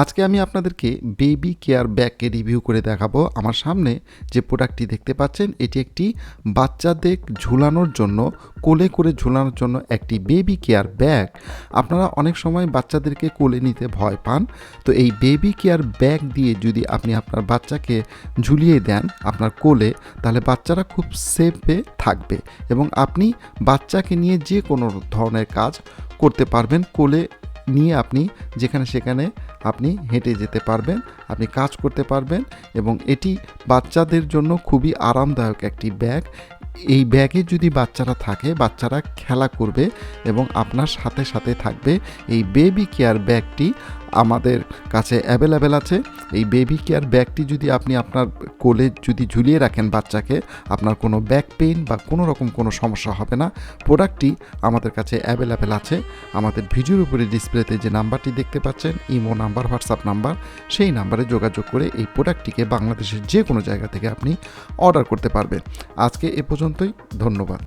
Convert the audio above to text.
আজকে আমি আপনাদেরকে বেবি কেয়ার ব্যাগকে রিভিউ করে দেখাবো। আমার সামনে যে প্রোডাক্টটি দেখতে পাচ্ছেন, এটি একটি বাচ্চাদের ঝুলানোর জন্য, কোলে করে ঝুলানোর জন্য একটি বেবি কেয়ার ব্যাগ আপনারা অনেক সময় বাচ্চাদেরকে কোলে নিতে ভয় পান। তো এই বেবি কেয়ার ব্যাগ দিয়ে যদি আপনি আপনার বাচ্চাকে ঝুলিয়ে দেন আপনার কোলে, তাহলে বাচ্চারা খুব সেফে থাকবে এবং আপনি বাচ্চাকে নিয়ে যে কোনো ধরনের কাজ করতে পারবেন কোলে নিয়ে আপনি যেখানে সেখানে আপনি হেঁটে যেতে পারবেন, আপনি কাজ করতে পারবেন এবং এটি বাচ্চাদের জন্য খুবই আরামদায়ক একটি ব্যাগ। এই ব্যাগে যদি বাচ্চারা থাকে, বাচ্চারা খেলা করবে এবং আপনার সাথে সাথে থাকবে। এই বেবি কেয়ার ব্যাগটি আমাদের কাছে অ্যাভেলেবেল আছে। এই বেবি কেয়ার ব্যাগটি যদি আপনি আপনার কোলে যদি ঝুলিয়ে রাখেন বাচ্চাকে, আপনার কোনো ব্যাক পেইন বা কোনো রকম কোনো সমস্যা হবে না। প্রোডাক্টটি আমাদের কাছে অ্যাভেলেবেল আছে। আমাদের ভিডিওর উপরে ডিসপ্লেতে যে নাম্বারটি দেখতে পাচ্ছেন ইমো নাম্বার হোয়াটসঅ্যাপ নাম্বার, সেই নাম্বারে যোগাযোগ করে এই প্রোডাক্টটিকে বাংলাদেশের যে কোনো জায়গা থেকে আপনি অর্ডার করতে পারবেন। আজকে এ পর্যন্তই। ধন্যবাদ।